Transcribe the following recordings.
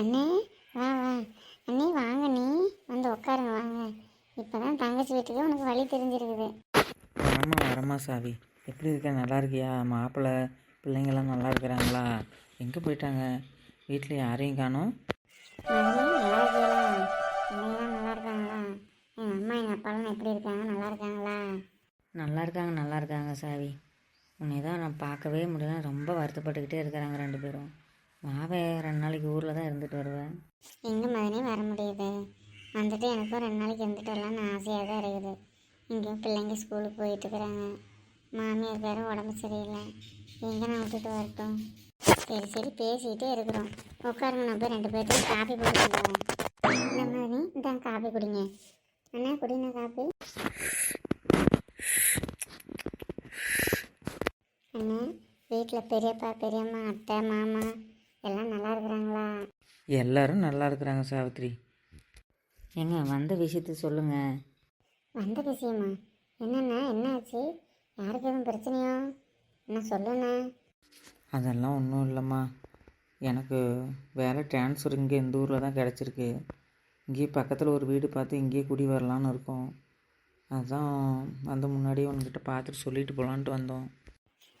அண்ணே வா வா. அண்ணே வாங்க நீ வந்து உட்காருங்க வாங்க. இப்போ தான் தங்கச்சி வீட்டுக்கு உனக்கு வழி தெரிஞ்சிருக்குது. வரமா வரமா சாவி. எப்படி இருக்க? நல்லா இருக்கியா? மாப்பிள்ளை பிள்ளைங்கள்லாம் நல்லா இருக்கிறாங்களா? எங்கே போயிட்டாங்க? வீட்டில் யாரையும் காணோம்? நல்லா இருக்கீங்களா? பிள்ளைங்களாம் நல்லா இருக்காங்களா? எங்கள் அம்மா எங்கள் அப்பாலாம் எப்படி இருக்காங்க? நல்லா இருக்காங்களா? நல்லா இருக்காங்க நல்லா இருக்காங்க சாவி. உன்னை தான் நான் பார்க்கவே முடியல. ரொம்ப வருத்தப்பட்டுக்கிட்டே இருக்கிறாங்க ரெண்டு பேரும். மாவே ரெண்டு நாளைக்கு ஊரில் தான் இருந்துட்டு வருவேன். எங்கே மகனே வர முடியுது. வந்துட்டு எனக்கும் ரெண்டு நாளைக்கு இருந்துட்டு வரலான்னு ஆசையாக தான் இருக்குது. இங்கேயும் பிள்ளைங்க ஸ்கூலுக்கு போயிட்டு இருக்கிறாங்க. மாமியார் பேரும் உடம்பு சரியில்லை. எங்கே நான் விட்டுட்டு வரட்டும்? சரி சரி பேசிக்கிட்டே இருக்கிறோம். உட்காருங்க நான் போய் ரெண்டு பேர்த்தையும் காஃபி போட்டு இந்த மாதிரி தான் காஃபி குடிங்க. அண்ணா குடிங்க காஃபி அண்ணா வீட்டில் பெரியப்பா பெரியம்மா அத்தை மாமா. எல்லாம் நல்லா இருக்கிறாங்களா? எல்லாரும் நல்லா இருக்கிறாங்க சாவித்ரி. ஏங்க வந்த விஷயத்த சொல்லுங்கள் வந்த விஷயமா? என்னண்ணா என்ன ஆச்சு யாருக்கு எதுவும் பிரச்சனையோ? என்ன சொல்லுண்ணா? அதெல்லாம் ஒன்றும் இல்லைம்மா. எனக்கு வேலை ட்ரான்ஸ்ஃபர் இங்கே இந்த ஊரில் தான் கிடச்சிருக்கு. இங்கேயே பக்கத்தில் ஒரு வீடு பார்த்து இங்கேயே குடி வரலான்னு இருக்கோம். அதான் வந்து முன்னாடியே உங்ககிட்ட பார்த்துட்டு சொல்லிட்டு போகலான்ட்டு வந்தோம்.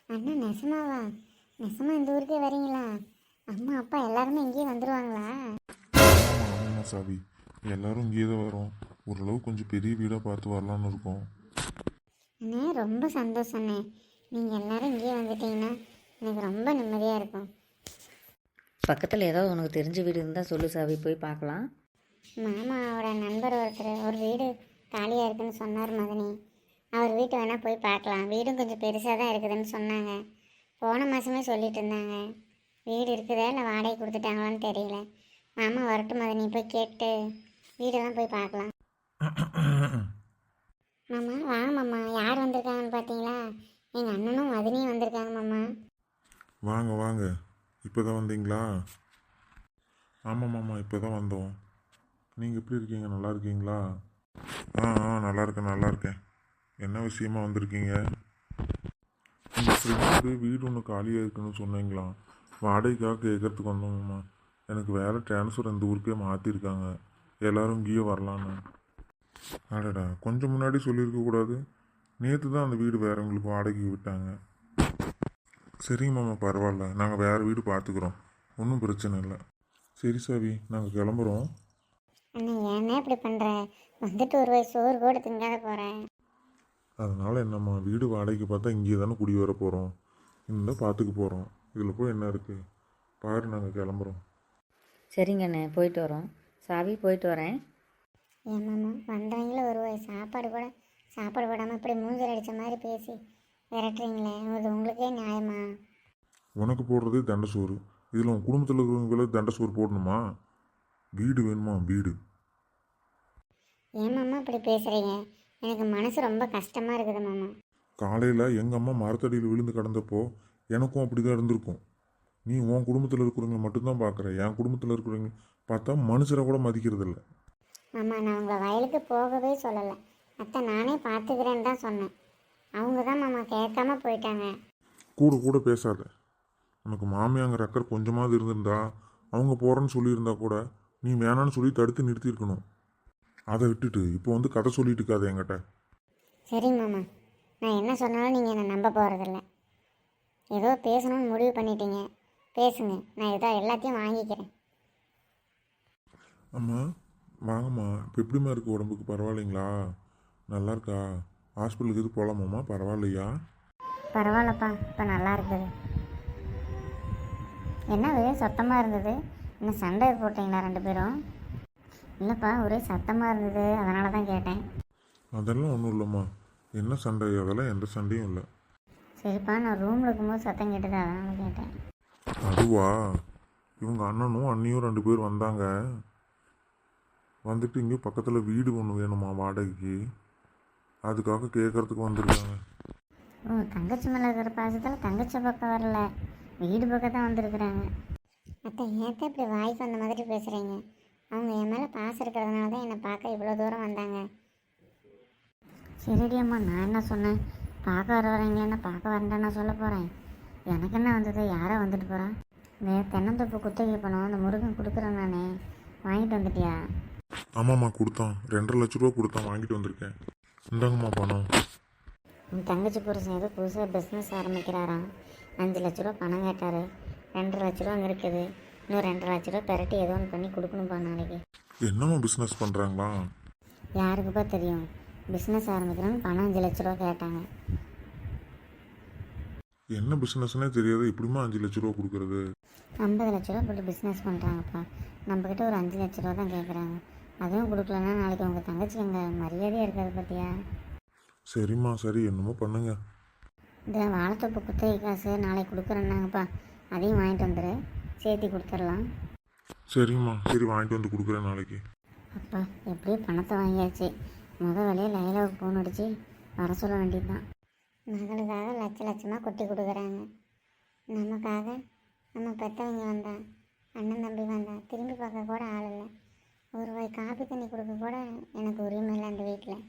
அண்ணா நெசமாவா? நெசமா இந்த ஊருக்கே வரீங்களா? எல்லாருமே இங்கேயே வந்துடுவாங்களா ஆமாம் சாவி எல்லாரும் இங்கேயே தான் வரோம். ஓரளவு கொஞ்சம் பெரிய வீடாக பார்த்து வரலான்னு இருக்கோம். அண்ணே ரொம்ப சந்தோஷண்ணே நீங்கள் எல்லாரும் இங்கேயே வந்துட்டீங்கன்னா எனக்கு ரொம்ப நிம்மதியாக இருக்கும். பக்கத்தில் ஏதாவது உனக்கு தெரிஞ்ச வீடு இருந்தால் சொல்லு சாவி போய் பார்க்கலாம். மாமாவோட நண்பர் ஒருத்தர் ஒரு வீடு காலியாக இருக்குன்னு சொன்னார் மதனி. அவர் வீட்டு வேணால் போய் பார்க்கலாம். வீடும் கொஞ்சம் பெருசாக தான் இருக்குதுன்னு சொன்னாங்க. போன மாதமே சொல்லிட்டு இருந்தாங்க. வீடு இருக்குதா இல்லை வாடகை கொடுத்துட்டாங்களான்னு தெரியல. மாமா வரட்டும் மதனி போய் கேட்டு வீடெல்லாம் போய் பார்க்கலாம். மாமா வாங்க மாமா. யார் வந்திருக்காங்கன்னு பார்த்தீங்களா? எங்கள் அண்ணனும் மதனியும் வந்திருக்காங்க மாமா. வாங்க வாங்க. இப்போ தான் வந்தீங்களா? ஆமாம் மாமா இப்போ தான் வந்தோம். நீங்கள் எப்படி இருக்கீங்க? நல்லா இருக்கீங்களா? ஆ ஆ நல்லா இருக்கேன் நல்லா இருக்கேன். என்ன விஷயமா வந்திருக்கீங்க? உங்கள் ஃப்ரெண்டு வீடு ஒன்று காலியாக இருக்குன்னு சொன்னீங்களா வாடகைக்காக கேட்கறதுக்கு வந்தோம் மாமா எனக்கு வேலை ட்ரான்ஸ்ஃபர் இந்த ஊருக்கே மாற்றிருக்காங்க எல்லாரும் இங்கேயே வரலான்னு அடடா கொஞ்சம் முன்னாடி சொல்லியிருக்க கூடாது. நேற்று தான் அந்த வீடு வேறவங்களுக்கு வாடகைக்கு விட்டாங்க. சரிங்க மாமா பரவாயில்ல. நாங்கள் வேறு வீடு பார்த்துக்குறோம் ஒன்றும் பிரச்சனை இல்லை. சரி சாவி நாங்கள் கிளம்புறோம். அண்ணா ஏன்னா இப்படி பண்ணுற வந்துட்டு ஒரு வயசு சோறு கூட திங்காத போகிறேன் அதனால் என்னம்மா வீடு வாடகைக்கு பார்த்தா இங்கேயே தானே குடி வர போகிறோம் இந்த பார்த்துக்க போகிறோம் இதில் போய் என்ன இருக்குது பாரு நாங்கள் கிளம்புறோம். சரிங்கண்ணே போயிட்டு வரோம். சாவி போயிட்டு வரேன். ஏன் மாமா வந்தவங்கள ஒரு வாய் சாப்பாடு கூட சாப்பாடு போடாமல் இப்படி மூஞ்சில் அடித்த மாதிரி பேசி விரட்டுறீங்களே. அது உங்களுக்கே நியாயமா? உனக்கு போடுறதே தண்டை சோறு. இதில் உன் குடும்பத்தில் இருக்கிறவங்களுக்கு தண்டை சோறு போடணுமா? வீடு வேணுமா? வீடு. ஏன் மாமா இப்படி பேசுகிறீங்க எனக்கு மனசு ரொம்ப கஷ்டமாக இருக்குது மாமா காலையில் எங்கள் அம்மா மரத்தடியில் விழுந்து கிடந்தப்போ எனக்கும் அப்படி தான் இருந்திருக்கும். நீ உன் குடும்பத்தில் இருக்கிறவங்க மட்டும்தான் பார்க்குற என் குடும்பத்தில் இருக்கிறவங்க பார்த்தா மனுஷரை கூட மதிக்கிறது இல்ல மாமா நான் உங்களை வயலுக்கு போகவே சொல்லலை. அத்தை நானே பார்த்துக்கிறேன்னு தான் சொன்னேன். அவங்க தான் மாமா கேட்காம போயிட்டாங்க. கூட கூட பேசாத. உனக்கு மாமியாங்கிற அக்கறை கொஞ்சமாவது இருந்திருந்தா அவங்க போகிறேன்னு சொல்லியிருந்தா கூட நீ வேணான்னு சொல்லி தடுத்து நிறுத்தியிருக்கணும். அதை விட்டுட்டு இப்போ வந்து கதை சொல்லிட்டு இருக்காத என்கிட்ட. சரி மாமா. நான் என்ன சொன்னாலும் நீங்கள் என்னை நம்ப போகிறதில்ல ஏதோ பேசணும்னு முடிவு பண்ணிட்டீங்க. பேசுங்க. நான் ஏதோ எல்லாத்தையும் வாங்கிக்கிறேன். அம்மா வாங்கம்மா. இப்போ எப்படிம்மா இருக்கு உடம்புக்கு? பரவாயில்லைங்களா? நல்லா இருக்கா? ஹாஸ்பிட்டலுக்கு இது போகலாமாம்மா பரவாயில்லையா? பரவாயில்லப்பா. இப்போ நல்லா இருக்குது. என்ன ஒரே சத்தமாக இருந்தது. என்ன சண்டை போட்டிங்களா ரெண்டு பேரும்? இல்லைப்பா ஒரே சத்தமாக இருந்தது. அதனால தான் கேட்டேன். அதெல்லாம் ஒன்றும் இல்லைம்மா. என்ன சண்டை? அதெல்லாம் எந்த சண்டையும் இல்லை. சரிப்பா நான் ரூமில் இருக்கும்போது சத்தம் கேட்டது அதனால கேட்டேன். அதுவா? இவங்க அண்ணனும் அண்ணியும் ரெண்டு பேர் வந்தாங்க. வந்துட்டு இங்கே பக்கத்தில் வீடு ஒன்று வேணுமா வாடகைக்கு? அதுக்காக கேட்கறதுக்கு வந்திருக்காங்க. ஓ தங்கச்சி மேலே இருக்கிற பாசத்தில் தங்கச்சி பக்கம் வரல. வீடு பக்கம் தான் வந்திருக்குறாங்க. அத்தை ஏத்த இப்படி வாய்க்கு வந்த மாதிரி பேசுகிறீங்க அவங்க என் மேலே பாசம் இருக்கிறதுனால தான் என்னை பார்க்க இவ்வளோ தூரம் வந்தாங்க. சரிடி அம்மா நான் என்ன சொன்னேன்? பார்க்க வர வரீங்களேன்னா பார்க்க வரேன்டா சொல்ல போகிறேன் எனக்கு என்ன வந்தது? யாரோ வந்துட்டு போகிறா இந்த தென்னந்தோப்பு குத்தகை பணம் அந்த முருகன் கொடுக்குறேன் நானே. வாங்கிட்டு வந்துட்டியா? ஆமாம்மா கொடுத்தான். ரெண்டரை லட்ச ரூபா கொடுத்தான். வாங்கிட்டு வந்திருக்கேன். இந்தாங்கம்மா பணம். உன் தங்கச்சி புருஷன் ஏதோ புதுசாக பிஸ்னஸ் ஆரம்பிக்கிறாராம். அஞ்சு லட்ச ரூபா பணம் கேட்டார். ரெண்டரை லட்ச ரூபா அங்கே இருக்குது. இன்னும் ரெண்டரை லட்ச ரூபா பெரட்டி ஏதோ ஒன்று பண்ணி கொடுக்கணும்ப்பா நாளைக்கு. என்னம்மா பிஸ்னஸ் பண்ணுறாங்களா யாருக்குப்பா தெரியும்? பிஸ்னஸ் ஆரம்பிக்கிறோன்னு பணம் அஞ்சு லட்ச ரூபா கேட்டாங்க. என்ன பிஸ்னஸ்னே தெரியாது. எப்படிம்மா அஞ்சு லட்ச ரூபா கொடுக்குறது? ஐம்பது லட்ச ரூபா போட்டு பிஸ்னஸ் பண்ணுறாங்கப்பா நம்மக்கிட்ட ஒரு அஞ்சு லட்ச ரூபா தான் கேட்குறாங்க அதுவும் கொடுக்கலன்னா நாளைக்கு உங்கள் தங்கச்சி எங்கள் மரியாதையாக இருக்காது பார்த்தியா சரிம்மா சரி. என்னமோ பண்ணுங்க. இந்த வாழைத்தோப்பு குத்தகை காசு நாளைக்கு கொடுக்குறேன்னாங்கப்பா. அதையும் வாங்கிட்டு வந்துடு சேர்த்து கொடுத்துடலாம். சரிம்மா. சரி வாங்கிட்டு வந்து கொடுக்குறேன் நாளைக்கு. அப்பா எப்படியோ பணத்தை வாங்கியாச்சு. முத வேலையை லைலாவுக்கு ஃபோன் அடிச்சு வர சொல்ல வேண்டியது தான் மகளுக்காக லட்ச லட்சமாக கொட்டி கொடுக்குறாங்க. நமக்காக நம்ம பெற்றவங்க வந்தா அண்ணன் தம்பி வந்தா திரும்பி பார்க்க கூட ஆள் இல்லை. ஒரு வாய் காப்பி தண்ணி கொடுக்க கூட எனக்கு உரிமை இல்லை அந்த வீட்டில்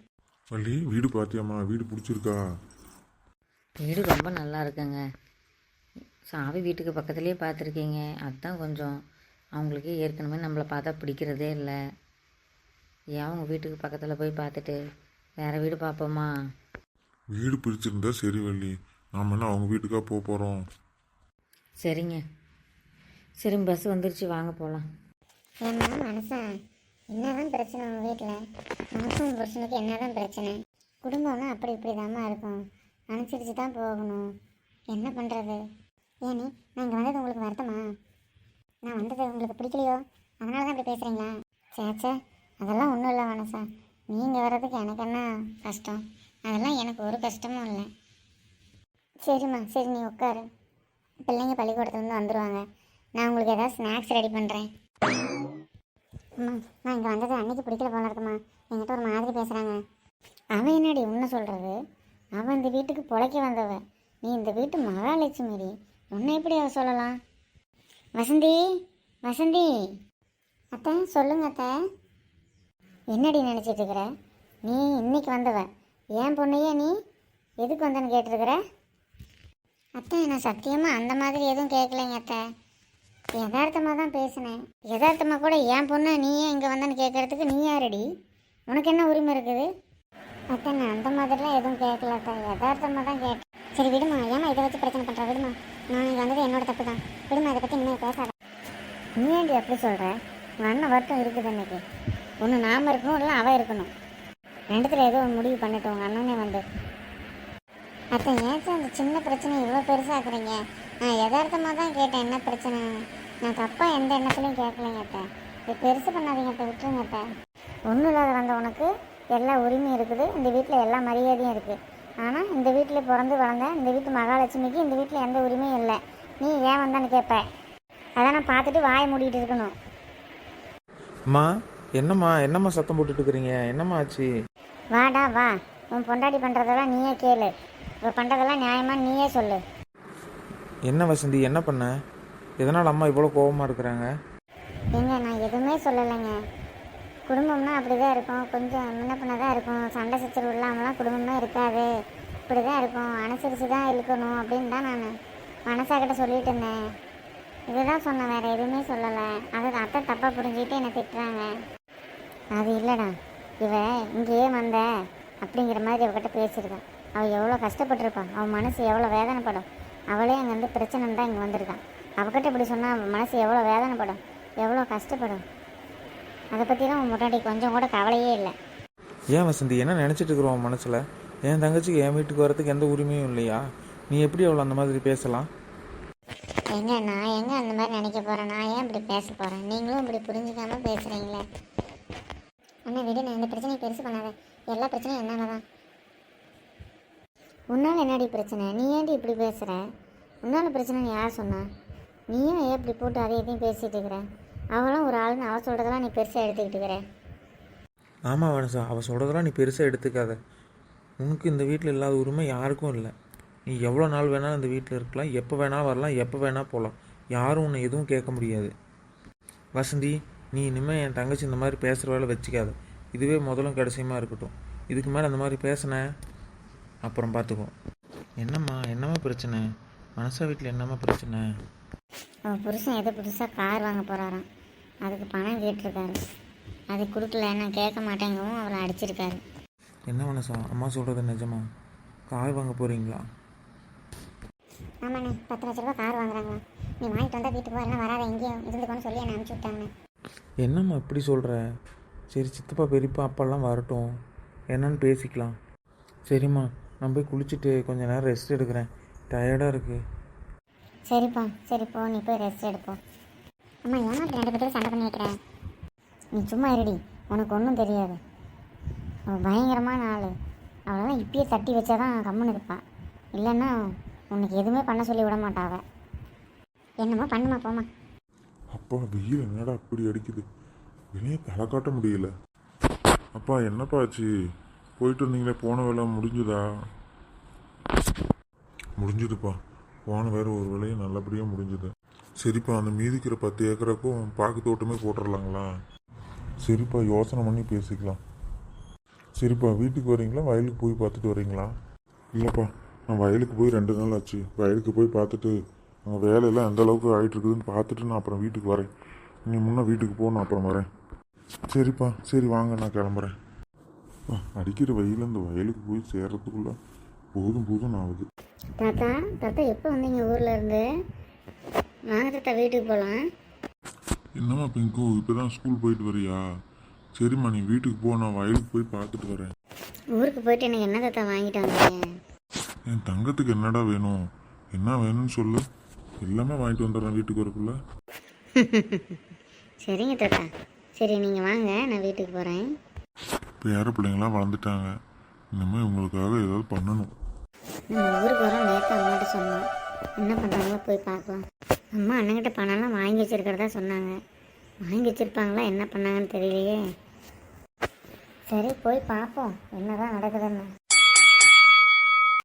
வள்ளி வீடு பார்த்தியாம்மா வீடு பிடிச்சிருக்கா? வீடு ரொம்ப நல்லா இருக்குங்க. சாவி வீட்டுக்கு பக்கத்துலேயே பார்த்துருக்கீங்க அதுதான் கொஞ்சம் அவங்களுக்கு ஏற்கனவே நம்மளை பார்த்தா பிடிக்கிறதே இல்லை. ஏன் அவங்க வீட்டுக்கு பக்கத்தில் போய் பார்த்துட்டு வேறு வீடு பார்ப்போமா? வீடு பிடிச்சிருந்தா சரி வள்ளி. நாம என்ன அவங்க வீட்டுக்கா போக போகிறோம் சரிங்க. சரி பஸ் வந்துருச்சு. வாங்க போகலாம் ஏம்மா மனசா என்னதான் பிரச்சனை உங்கள் வீட்டில் மனசும் புருஷனுக்கு என்னதான் பிரச்சனை? குடும்பம்னா அப்படி இப்படி இருக்கும். அனுசரித்து தான் போகணும். என்ன பண்ணுறது ஏனி நான் இங்கே வந்தது உங்களுக்கு வருத்தமா? நான் வந்தது உங்களுக்கு பிடிக்கலையோ? அதனால தான் இப்படி பேசுகிறீங்களா சேச்சே அதெல்லாம் ஒன்றும் இல்லை மனசா நீங்கள் வர்றதுக்கு எனக்கு என்ன கஷ்டம்? அதெல்லாம் எனக்கு ஒரு கஷ்டமும் இல்லை. சரிம்மா சரி நீ உட்காரு. பிள்ளைங்க பள்ளிக்கூடத்துலேருந்து வந்துடுவாங்க நான் உங்களுக்கு ஏதாவது ஸ்நாக்ஸ் ரெடி பண்ணுறேன் அம்மா நான் இங்கே வந்தது அன்னைக்கு பிடிக்கல போல இருக்குமா? என்கிட்ட ஒரு மாதிரி பேசுகிறாங்க அவன் என்னடி உன்னை சொல்கிறது அவன் இந்த வீட்டுக்கு பொழைக்க வந்தவ. நீ இந்த வீட்டு மகாலட்சுமிடி. உன்னை எப்படி அவ சொல்லலாம்? வசந்தி வசந்தி. அத்தை சொல்லுங்க அத்தை. என்னடி நினச்சிட்டு இருக்கிற? நீ இன்னைக்கு வந்தவ. ஏன் பொண்ணையே நீ? எதுக்கு வந்தேன்னு கேட்டிருக்கிற? அத்தை நான் சத்தியமாக அந்த மாதிரி எதுவும் கேட்கலைங்க அத்தை. யதார்த்தமாக தான் பேசினேன். யதார்த்தமாக கூட என் பொண்ணு நீ ஏன் இங்கே வந்தேன்னு கேட்கறதுக்கு நீ யாரடி? உனக்கு என்ன உரிமை இருக்குது? அத்தை நான் அந்த மாதிரிலாம் எதுவும் கேட்கல அத்தை. யதார்த்தமாக தான் கேட்டேன். சரி விடுமா. ஏமா இதை வச்சு பிரச்சனை பண்ணுற விடுமா. நான் இங்கே வந்தது என்னோட தப்பு தான். விடுமா இதை பற்றி இனிமேல் பேசாத. நீ ஏன்டி எப்படி சொல்கிற உங்கள் அண்ணன் வருத்தம் இருக்குது அன்னைக்கு ஒன்று நாம் இருக்கணும் இல்லை அவள் இருக்கணும்? ரெண்டுத்தில் ஏதோ ஒரு முடிவு பண்ணிட்டோம். உங்கள் அண்ணனே வந்து. அத்தை ஏன் சார் அந்த சின்ன பிரச்சனை இவ்வளோ பெருசாக்குறீங்க நான் யதார்த்தமாக தான் கேட்டேன் என்ன பிரச்சனை? நான் தப்பாக எந்த எண்ணத்துலையும் கேட்கலைங்க அத்தை. இது பெருசு பண்ணாதீங்க அத்தை விட்டுருங்க அத்தை. ஒன்றும் இல்லாத வந்த உனக்கு எல்லா உரிமையும் இருக்குது. இந்த வீட்டில் எல்லா மரியாதையும் இருக்குது ஆனால் இந்த வீட்டில் பிறந்து வளர்ந்த இந்த வீட்டு மகாலட்சுமிக்கு இந்த வீட்டில் எந்த உரிமையும் இல்லை. நீ ஏன் வந்தான்னு கேட்ப அதை நான் பார்த்துட்டு வாயை மூடிட்டு இருக்கணும். அம்மா என்னம்மா என்னம்மா சத்தம் போட்டுட்டு இருக்கிறீங்க என்னம்மா ஆச்சு? வாடா வா. உன் பொண்டாட்டி பண்ணுறதெல்லாம் நீயே கேளு. இப்போ பண்ணுறதெல்லாம் நியாயமாக நீயே சொல்லு. என்ன வசந்தி என்ன பண்ண? எதனால் அம்மா இவ்வளோ கோபமாக இருக்கிறாங்க? ஏங்க நான் எதுவுமே சொல்லலைங்க. குடும்பம்னா அப்படி தான் இருக்கும். கொஞ்சம் முன்ன பின்ன தான் இருக்கும். சண்டை சச்சரவு இல்லாமலாம் குடும்பமே இருக்காது. இப்படி தான் இருக்கும். அனுசரித்து தான் இருக்கணும் அப்படின்னு தான் நான் மனசாக்கிட்ட சொல்லிட்டு இருந்தேன். இதுதான் சொன்னேன் வேறு எதுவுமே சொல்லலை. அது அத்தை தப்பாக புரிஞ்சுக்கிட்டு என்னை திட்டுறாங்க. அது இல்லைடா. இவ இங்கேயே வந்த அப்படிங்கிற மாதிரி அவகிட்ட பேசியிருக்கான். அவள் எவ்வளோ கஷ்டப்பட்டிருப்பான் அவன் மனசு எவ்வளோ வேதனைப்படும். அவளே அங்கே வந்து பிரச்சனை தான் இங்கே வந்திருக்கான். அவகிட்ட இப்படி சொன்னால் அவன் மனசு எவ்வளோ வேதனைப்படும். எவ்வளோ கஷ்டப்படும். அதை பற்றிலாம் உன் முன்னாடி கொஞ்சம் கூட கவலையே இல்லை. ஏன் வசந்தி என்ன நினச்சிட்டு இருக்கிறோம் உன் மனசில்? என் தங்கச்சிக்கு என் வீட்டுக்கு வரதுக்கு எந்த உரிமையும் இல்லையா? நீ எப்படி அவளை அந்த மாதிரி பேசலாம்? எங்க நான் எங்க அந்த மாதிரி நினைக்க போகிறேன் நான் ஏன் இப்படி பேச போகிறேன் நீங்களும் இப்படி புரிஞ்சுக்காம பேசுகிறீங்களே அண்ணன் விடு நான் இந்த பிரச்சனையை பெருசு பண்ணாத. எல்லா பிரச்சனையும் என்னால தான். உன்னால் என்னடி பிரச்சனை? நீ ஏன்டி இப்படி பேசுகிற உன்னால் பிரச்சனைன்னு யார் சொன்னா? நீயும் ஏன் இப்படி போட்டு அதை எதையும் பேசிகிட்டு இருக்கிற? அவளும் ஒரு ஆளுன்னு அவள் சொல்கிறதெல்லாம் நீ பெருசாக எடுத்துக்கிட்டு இருக்கிற? ஆமாம் வனசா. அவள் சொல்கிறதெல்லாம் நீ பெருசாக எடுத்துக்காத. உனக்கு இந்த வீட்டில் இல்லாத உரிமை யாருக்கும் இல்லை. நீ எவ்வளோ நாள் வேணாலும் இந்த வீட்டில் இருக்கலாம். எப்போ வேணால் வரலாம் எப்போ வேணால் போகலாம். யாரும் உன்னை எதுவும் கேட்க முடியாது. வசந்தி நீ இனிமேல் என் தங்கச்சி இந்த மாதிரி பேசுகிற வேலை வச்சுக்காத. இதுவே முதலும் கடைசியுமா இருக்கட்டும். இதுக்கு மேலே அந்த மாதிரி பேசின? அப்புறம் பார்த்துக்கோ என்னம்மா என்னம்மா பிரச்சனை? மனசா வீட்டில் என்னம்மா பிரச்சனை? அவன் புருஷன் ஏதோ புதுசாக கார் வாங்க போகிறாராம் அதுக்கு பணம் கேட்டிருக்காரு. அது கொடுக்கல நான் கேட்க மாட்டேங்கவும் அவளை அடிச்சிருக்காரு. என்ன மனசா? அம்மா சொல்கிறது நிஜமா? கார் வாங்க போகிறீங்களா ஆமாண்ணே பத்து லட்ச ரூபா கார் வாங்குறாங்களா நீ வாங்கிட்டு வந்தால் வீட்டுக்கு வரலாம் வராத எங்கேயும் இருந்துக்கோன்னு சொல்லி என்னை அனுப்பிச்சி விட்டாங்கண்ணே என்னம்மா இப்படி சொல்கிற சரி சித்தப்பா பெரியப்பா அப்பெல்லாம் வரட்டும். என்னன்னு பேசிக்கலாம். சரிம்மா நான் போய் குளிச்சுட்டு கொஞ்ச நேரம் ரெஸ்ட் எடுக்கிறேன். டயர்டாக இருக்குது சரிப்பா சரி போ நீ போய் ரெஸ்ட் எடுப்போம் அம்மா ஏன் அப்படி ரெண்டு பேரும் சண்டை பண்ணி வைக்கிறேன் நீ சும்மா இருடி உனக்கு ஒன்றும் தெரியாது. அவள் பயங்கரமான ஆள். அவளெல்லாம் இப்பயே தட்டி வச்சாதான் கம்முன்னு இருப்பாள் இல்லைன்னா உனக்கு எதுவுமே பண்ண சொல்லி விட மாட்டாவ என்னம்மா பண்ணுமா போமா அப்பா வெயில் என்னடா அப்படி அடிக்குது? வெளியே தலை காட்ட முடியல. அப்பா என்னப்பா ஆச்சு? போயிட்டு இருந்தீங்களே போன வேலை முடிஞ்சுதா? முடிஞ்சுதுப்பா. போன வேற ஒரு வேலையும் நல்லபடியாக முடிஞ்சுது. சரிப்பா அந்த மீதிக்கிற பத்து ஏக்கருக்கும் பாக்கு தோட்டமே போட்டுடலாங்களா சரிப்பா யோசனை பண்ணி பேசிக்கலாம். சரிப்பா வீட்டுக்கு வரீங்களா வயலுக்கு போய் பார்த்துட்டு வரீங்களா? இல்லைப்பா நான் வயலுக்கு போய் ரெண்டு நாள் ஆச்சு. வயலுக்கு போய் பார்த்துட்டு அங்கே வேலையெல்லாம் எந்த அளவுக்கு ஆகிட்டு இருக்குதுன்னு பார்த்துட்டு நான் அப்புறம் வீட்டுக்கு வரேன். நீ முன்னே வீட்டுக்கு போ நான் அப்புறம் வரேன். சரிப்பா சரி வாங்க நான் கிளம்புறேன். அடிக்கிற வெயில் இந்த வயலுக்கு போய் சேர்றதுக்குள்ள போதும் போதும் ஆகுது. தாத்தா தாத்தா எப்போ வந்தீங்க ஊரில் இருந்து? வாங்க தாத்தா வீட்டுக்கு போகலாம் என்னம்மா பிங்கு இப்போ தான் ஸ்கூல் போயிட்டு வரியா? சரிம்மா நீ வீட்டுக்கு போ நான் வயலுக்கு போய் பார்த்துட்டு வரேன். ஊருக்கு போயிட்டு எனக்கு என்ன தாத்தா வாங்கிட்டு வந்தீங்க? என் தங்கத்துக்கு என்னடா வேணும்? என்ன வேணும்னு சொல்லு. எல்லாமே வாங்கிட்டு வந்துடுறேன் வீட்டுக்கு வரக்குள்ள. சரிங்க தாத்தா. சரி நீங்கள் வாங்க நான் வீட்டுக்கு போகிறேன் பேர பிள்ளைங்களாம் வளர்ந்துட்டாங்க. இனிமேல் இவங்களுக்காக ஏதாவது பண்ணணும். நம்ம ஊருக்கு வரோம் நேற்று அம்மாட்ட சொன்னோம். என்ன பண்ணுறாங்களோ போய் பார்க்கலாம். அம்மா அண்ணங்கிட்ட பணம்லாம் வாங்கி வச்சிருக்கிறதா சொன்னாங்க. வாங்கி வச்சிருப்பாங்களா என்ன பண்ணாங்கன்னு தெரியலையே. சரி போய் பார்ப்போம். என்னதான் நடக்குதுன்னு.